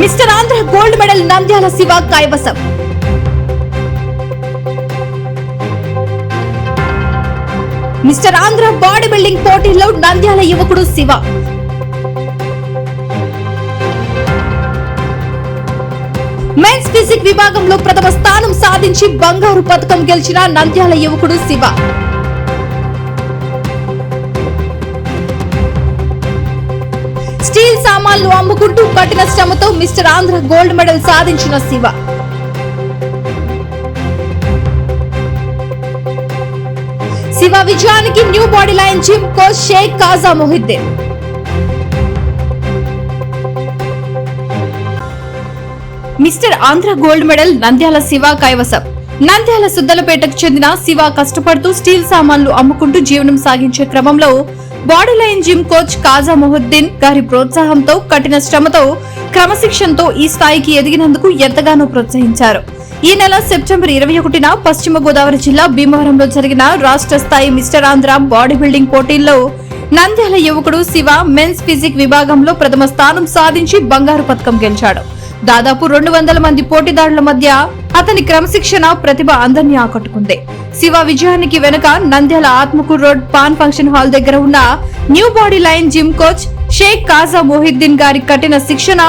Mister Andhra gold medal Nandyal Shiva కైవసం. Mister Andhra body building పోటీల్లో నంద్యాల యువకుడు శివ. మెన్స్ ఫిజిక్ విభాగంలో ప్రథమ స్థానం సాధించి బంగారు పథకం గెలిచిన నంద్యాల యువకుడు శివ. స్టీల్ సామాన్లు అమ్ముకుంటూ కఠిన శ్రమతో మిస్టర్ ఆంధ్ర గోల్డ్ మెడల్ సాధించిన శివ. శివ విజయానికి new body line gym coach Sheikh Khaja Mohiddin. Mister Andhra gold medal Nandyal Shiva కైవసం. నంద్యాల సుద్దలపేటకు చెందిన శివ కష్టపడుతూ స్టీల్ సామాన్లు అమ్ముకుంటూ జీవనం సాగించే క్రమంలో body line gym coach Khaja Mohiuddin గారి ప్రోత్సాహంతో కఠిన శ్రమతో క్రమశిక్షణతో ఈ స్థాయికి ఎదిగినందుకు ఎంతగానో ప్రోత్సహించారు. ఈ నెల సెప్టెంబర్ ఇరవై ఒకటిన పశ్చిమ గోదావరి జిల్లా భీమవరంలో జరిగిన రాష్ట్ర స్థాయి మిస్టర్ ఆంధ్ర బాడీ బిల్డింగ్ పోటీల్లో నంద్యాల యువకుడు శివ మెన్స్ ఫిజిక్ విభాగంలో ప్రథమ స్థానం సాధించి బంగారు పథకం గెలిచాడు. దాదాపు రెండు వందల మంది పోటీదారుల మధ్య అతని క్రమశిక్షణ ప్రతిభ అందరినీ ఆకట్టుకుంది. శివ విజయానికి వెనుక Nandyal Atmakur road pan function hall దగ్గర ఉన్న new body line gym coach Sheikh Khaja Mohiddin గారి కఠిన శిక్షణ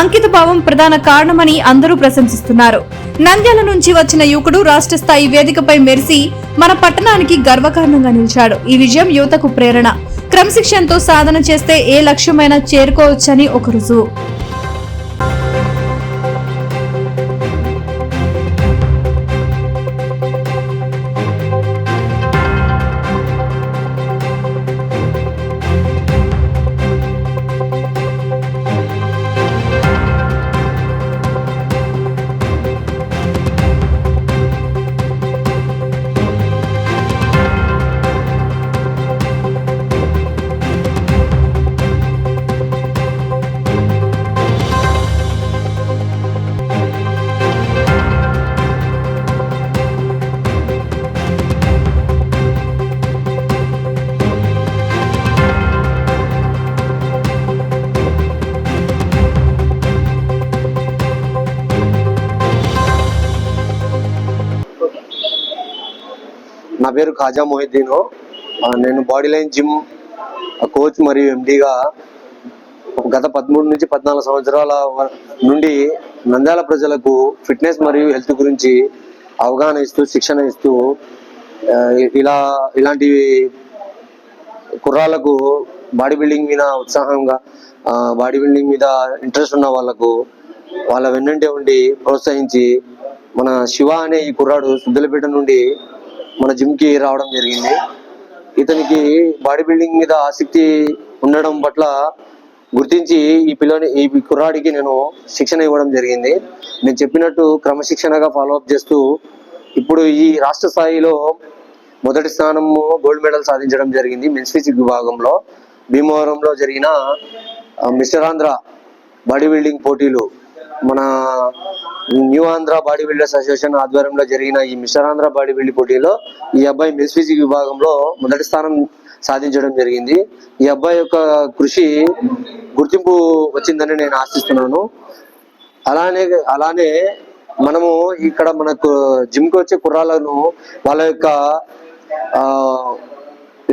అంకిత భావం ప్రధాన కారణమని అందరూ ప్రశంసిస్తున్నారు. నంద్యాల నుంచి వచ్చిన యువకుడు రాష్ట్ర స్థాయి వేదికపై మెరిసి మన పట్టణానికి గర్వకారణంగా నిలిచాడు. ఈ విజయం యువతకు ప్రేరణ. క్రమశిక్షణతో సాధన చేస్తే ఏ లక్ష్యమైనా చేరుకోవచ్చని ఒక రుజువు. నా పేరు ఖాజా మొహిద్దీన్ నేను బాడీ లైన్ జిమ్ కోచ్ మరియు ఎండిగా గత పదమూడు నుంచి పద్నాలుగు సంవత్సరాల నుండి నంద్యాల ప్రజలకు ఫిట్నెస్ మరియు హెల్త్ గురించి అవగాహన ఇస్తూ శిక్షణ ఇస్తూ ఇలా ఇలాంటివి కుర్రాళ్ళకు బాడీ బిల్డింగ్ మీద ఉత్సాహంగా బాడీ బిల్డింగ్ మీద ఇంట్రెస్ట్ ఉన్న వాళ్ళకు వాళ్ళ వెన్నంటే ఉండి ప్రోత్సహించి మన శివ అనే ఈ కుర్రాడు సుద్దలపేట నుండి మన జిమ్కి రావడం జరిగింది. ఇతనికి బాడీ బిల్డింగ్ మీద ఆసక్తి ఉండడం పట్ల గుర్తించి ఈ పిల్లని ఈ కుర్రాడికి నేను శిక్షణ ఇవ్వడం జరిగింది. నేను చెప్పినట్టు క్రమశిక్షణగా ఫాలో అప్ చేస్తూ ఇప్పుడు ఈ రాష్ట్ర స్థాయిలో మొదటి స్థానము గోల్డ్ మెడల్ సాధించడం జరిగింది. మెన్స్ ఫిజిక్ విభాగంలో భీమవరంలో జరిగిన మిస్టర్ ఆంధ్ర బాడీ బిల్డింగ్ పోటీలు మన new Andhra body builders association ఆధ్వర్యంలో జరిగిన ఈ మిస్టర్ ఆంధ్ర బాడీ బిల్డింగ్ పోటీలో ఈ అబ్బాయి మిస్ ఫిజిక్ విభాగంలో మొదటి స్థానం సాధించడం జరిగింది. ఈ అబ్బాయి యొక్క కృషి గుర్తింపు వచ్చిందని నేను ఆశిస్తున్నాను. అలానే అలానే మనము ఇక్కడ మనకు జిమ్కి వచ్చే కుర్రాలను వాళ్ళ యొక్క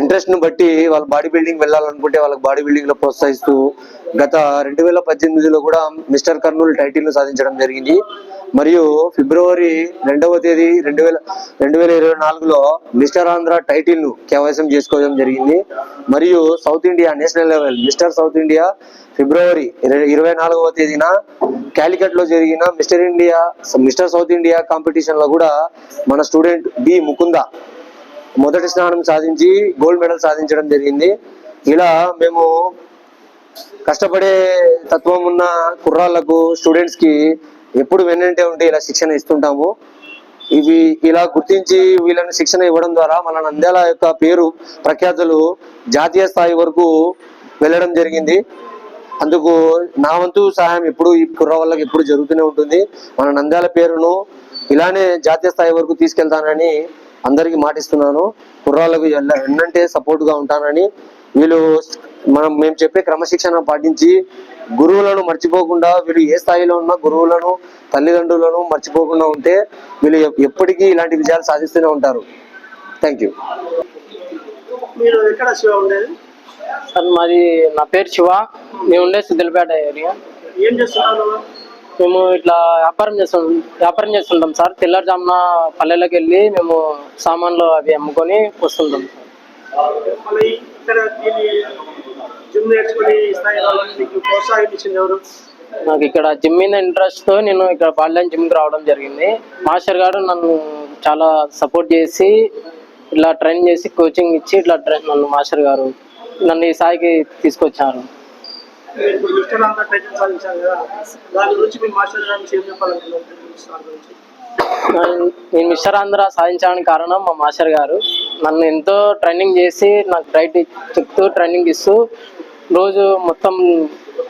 ఇంట్రెస్ట్ను బట్టి వాళ్ళ బాడీ బిల్డింగ్ వెళ్ళాలనుకుంటే వాళ్ళకి బాడీ బిల్డింగ్లో ప్రోత్సహిస్తూ గత రెండు వేల పద్దెనిమిదిలో కూడా మిస్టర్ కర్నూలు టైటిల్ను సాధించడం జరిగింది. మరియు ఫిబ్రవరి రెండవ తేదీ రెండు వేల రెండు వేల ఇరవై నాలుగులో మిస్టర్ ఆంధ్ర టైటిల్ను కైవసం చేసుకోవడం జరిగింది. మరియు south India national level mister south India ఫిబ్రవరి ఇరవై నాలుగవ తేదీన క్యాలికట్లో జరిగిన mister India mister south India కాంపిటీషన్లో కూడా మన స్టూడెంట్ బి ముకుంద మొదటి స్థానం సాధించి గోల్డ్ మెడల్ సాధించడం జరిగింది. ఇలా మేము కష్టపడే తత్వం ఉన్న కుర్రాళ్ళకు స్టూడెంట్స్కి ఎప్పుడు వెన్నంటే ఉంటే ఇలా శిక్షణ ఇస్తుంటాము. ఇవి ఇలా గుర్తించి వీళ్ళని శిక్షణ ఇవ్వడం ద్వారా మన నంద్యాల యొక్క పేరు ప్రఖ్యాతులు జాతీయ స్థాయి వరకు వెళ్ళడం జరిగింది. అందుకు నా వంతు సహాయం ఎప్పుడు ఈ కుర్ర వాళ్ళకి ఎప్పుడు జరుగుతూనే ఉంటుంది. మన నంద్యాల పేరును ఇలానే జాతీయ స్థాయి వరకు తీసుకెళ్తానని అందరికీ మాటిస్తున్నాను. కుర్రాళ్ళకు ఎల్ల- ఎన్నంటే సపోర్ట్గా ఉంటానని వీళ్ళు మనం మేము చెప్పే క్రమశిక్షణ పాటించి గురువులను మర్చిపోకుండా వీళ్ళు ఏ స్థాయిలో ఉన్నా గురువులను తల్లిదండ్రులను మర్చిపోకుండా ఉంటే వీళ్ళు ఎప్- ఎప్పటికీ ఇలాంటి విజయాలు సాధిస్తూనే ఉంటారు. థ్యాంక్ యూ మీరు ఎక్కడ శివ ఉండేది? సార్ మాది నా పేరు శివ. మేము ఉండే సిద్దిలపేట ఏరియా. ఏం చేస్తున్నారు? మేము ఇట్లా వ్యాపారం చేస్తాం వ్యాపారం చేస్తుంటాం సార్. తెల్లారుజామున పల్లెలకు వెళ్ళి మేము సామాన్లు అవి అమ్ముకొని వస్తుంటాం. నాకు ఇక్కడ జిమ్ మీద ఇంట్రెస్ట్తో నేను ఇక్కడ బాల్యం జిమ్కి రావడం జరిగింది. మాస్టర్ గారు నన్ను చాలా సపోర్ట్ చేసి ఇట్లా ట్రైన్ చేసి కోచింగ్ ఇచ్చి ఇట్లా నన్ను మాస్టర్ గారు నన్ను ఈ స్థాయికి తీసుకొచ్చారు. ఇప్పుడు అంతా సాధించారు కదా దాని గురించి మీ మాస్టర్ గారి ఏం నేను- నేను మిస్టర్ ఆంధ్ర సాధించడానికి కారణం మా మాస్టర్ గారు. నన్ను ఎంతో ట్రైనింగ్ చేసి నాకు డైట్ చెప్తూ ట్రైనింగ్ ఇస్తూ రోజు మొత్తం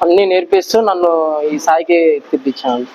అన్నీ నేర్పిస్తూ నన్ను ఈ స్థాయికి తెప్పించాను